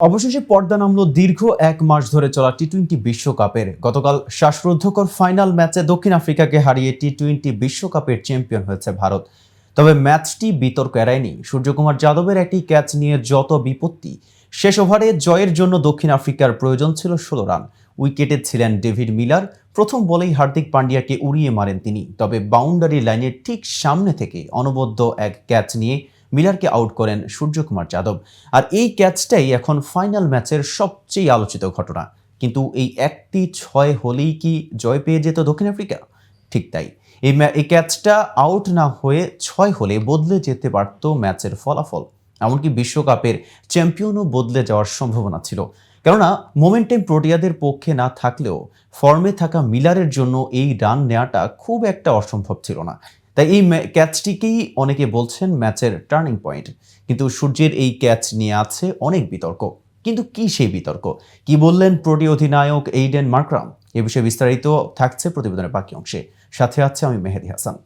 অবশেষে পর্দা নামলো দীর্ঘ এক মাস ধরে চলা টি টোয়েন্টি বিশ্বকাপের। গতকাল শ্বাসরুদ্ধকর ফাইনাল ম্যাচে দক্ষিণ আফ্রিকাকে হারিয়ে টি টোয়েন্টি বিশ্বকাপের চ্যাম্পিয়ন হয়েছে ভারত। তবে ম্যাচটি বিতর্ক এড়ায়নি। সূর্যকুমার যাদবের একটি ক্যাচ নিয়ে যত বিপত্তি, শেষ ওভারে জয়ের জন্য দক্ষিণ আফ্রিকার প্রয়োজন ছিল ষোলো রান। উইকেটে ছিলেন ডেভিড মিলার। প্রথম বলেই হার্দিক পান্ডিয়াকে উড়িয়ে মারেন তিনি। তবে বাউন্ডারি লাইনের ঠিক সামনে থেকে অনবদ্য এক ক্যাচ নিয়ে মিলারকে আউট করেন সূর্যকুমার যাদব। আর এই ক্যাচটাই এখন ফাইনাল ম্যাচের সবচেয়ে আলোচিত ঘটনা। কিন্তু এই একটি ছয় হলেই কি জয় পেয়ে যেত দক্ষিণ আফ্রিকা? ঠিক তাই। এই এই ক্যাচটা আউট না হয়ে ছয় হলে বদলে যেতে পারত ম্যাচের ফলাফল। এমনকি বিশ্বকাপের চ্যাম্পিয়নও বদলে যাওয়ার সম্ভাবনা ছিল। কেননা, মোমেন্টাম প্রোটিয়াদের পক্ষে না থাকলেও ফর্মে থাকা মিলারের জন্য এই রান নেওয়াটা খুব একটা অসম্ভব ছিল না। তাই এই ক্যাচটিকেই অনেকে বলছেন ম্যাচের টার্নিং পয়েন্ট। কিন্তু সূর্যের এই ক্যাচ নিয়ে আছে অনেক বিতর্ক। কিন্তু কি সেই বিতর্ক? কি বললেন প্রোটি অধিনায়ক এইডেন মার্ক্রাম? এ বিষয়ে বিস্তারিত থাকছে প্রতিবেদনের বাকি অংশে। সাথে আছে আমি মেহেদি হাসান।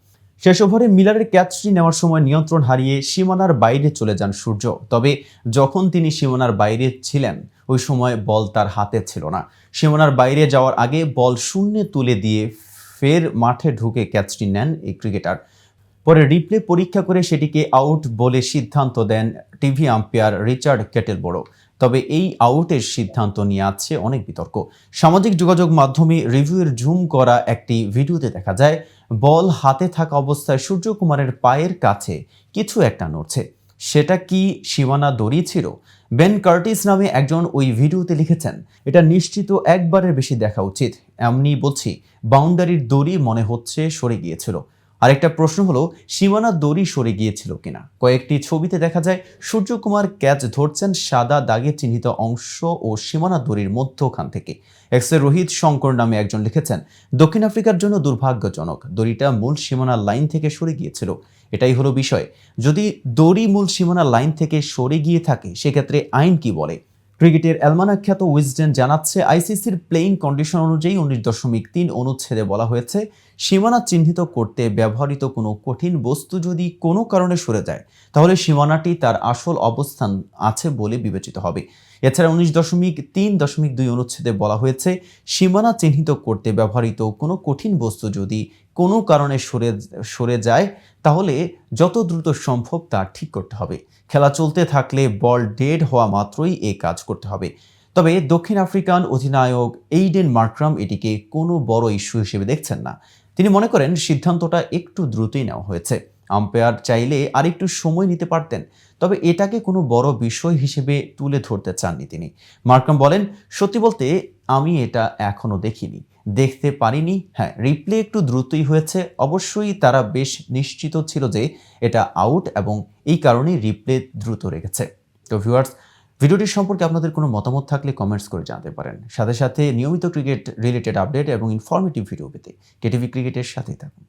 শেষ ওভারে মিলারের ক্যাচটি নেওয়ার সময় নিয়ন্ত্রণ হারিয়ে সীমানার বাইরে চলে যান সূর্য। তবে যখন তিনি সীমানার বাইরে ছিলেন, ওই সময় বল তার হাতে ছিল না। সীমানার বাইরে যাওয়ার আগে বল শূন্যে তুলে দিয়ে ফের মাঠে ঢুকে ক্যাচটি নেন এই ক্রিকেটার। পরে রিপ্লে পরীক্ষা করে সেটিকে আউট বলে সিদ্ধান্ত দেন টিভি আম্পায়ার রিচার্ড কেটেলবড়ো তবে এই আউটের সিদ্ধান্ত নিয়ে আছে অনেক বিতর্ক। সামাজিক যোগাযোগ মাধ্যমে রিভিউয়ের জুম করা একটি ভিডিওতে দেখা যায়, বল হাতে থাকা অবস্থায় সূর্যকুমারের পায়ের কাছে কিছু একটা নড়ছে। সেটা কি সীমানা দড়ি ছিল? বেন কার্টিস নামে একজন ওই ভিডিওতে লিখেছেন, এটা নিশ্চিত একবারের বেশি দেখা উচিত। এমনি বলছি, বাউন্ডারির দড়ি মনে হচ্ছে সরে গিয়েছিল। আরেকটা প্রশ্ন হলো, সীমানা দড়ি সরে গিয়েছিল কিনা? কয়েকটি ছবিতে দেখা যায়, সূর্যকুমার ক্যাচ ধরছেন সাদা দাগে চিহ্নিত অংশ ও সীমানা দড়ির মধ্যখান থেকে। এক্সে রোহিত শঙ্কর নামে একজন লিখেছেন, দক্ষিণ আফ্রিকার জন্য দুর্ভাগ্যজনক, দড়িটা মূল সীমানা লাইন থেকে সরে গিয়েছিল। এটাই হলো বিষয়। যদি দড়ি মূল সীমানা লাইন থেকে সরে গিয়ে থাকে, সেক্ষেত্রে আইন কি বলে? ক্রিকেটের অ্যালমানা খ্যাত উইজডেন জানাচ্ছে, আইসিসির প্লেইং কন্ডিশন অনুযায়ী উনিশ দশমিক তিন অনুচ্ছেদে বলা হয়েছে, সীমানা চিহ্নিত করতে ব্যবহৃত কোনো কঠিন বস্তু যদি কোনো কারণে সরে যায়, তাহলে সীমানাটি তার আসল অবস্থান আছে বলে বিবেচিত হবে। এছাড়া উনিশ দশমিক তিন দশমিক দুই অনুচ্ছেদে বলা হয়েছে, সীমানা চিহ্নিত করতে ব্যবহৃত কোনো কঠিন বস্তু যদি কোনো কারণে সরে সরে যায়, তাহলে যত দ্রুত সম্ভব তা ঠিক করতে হবে। খেলা চলতে থাকলে বল ডেড হওয়া মাত্রই এ কাজ করতে হবে। তবে দক্ষিণ আফ্রিকান অধিনায়ক এইডেন মার্ক্রাম এটিকে কোনো বড় ইস্যু হিসেবে দেখছেন না। তিনি মনে করেন সিদ্ধান্তটা একটু দ্রুতই নেওয়া হয়েছে। আম্পায়ার চাইলে আরেকটু সময় নিতে পারতেন, তবে এটাকে কোনো বড় বিষয় হিসেবে তুলে ধরতে চাননি তিনি। মার্কাম বলেন, সত্যি বলতে আমি এটা এখনও দেখিনি। দেখতে পারিনি হ্যাঁ রিপ্লে একটু দ্রুতই হয়েছে। অবশ্যই তারা বেশ নিশ্চিত ছিল যে এটা আউট এবং এই কারণেই রিপ্লে দ্রুত রেখেছে। তো ভিউয়ার্স, ভিডিওটি সম্পর্কে আপনাদের কোনো মতামত থাকলে কমেন্টস করে জানাতে পারেন। সাথে সাথে নিয়মিত ক্রিকেট রিলেটেড আপডেট এবং ইনফরমেটিভ ভিডিও পেতে কেটিভি ক্রিকেটের সাথেই থাকুন।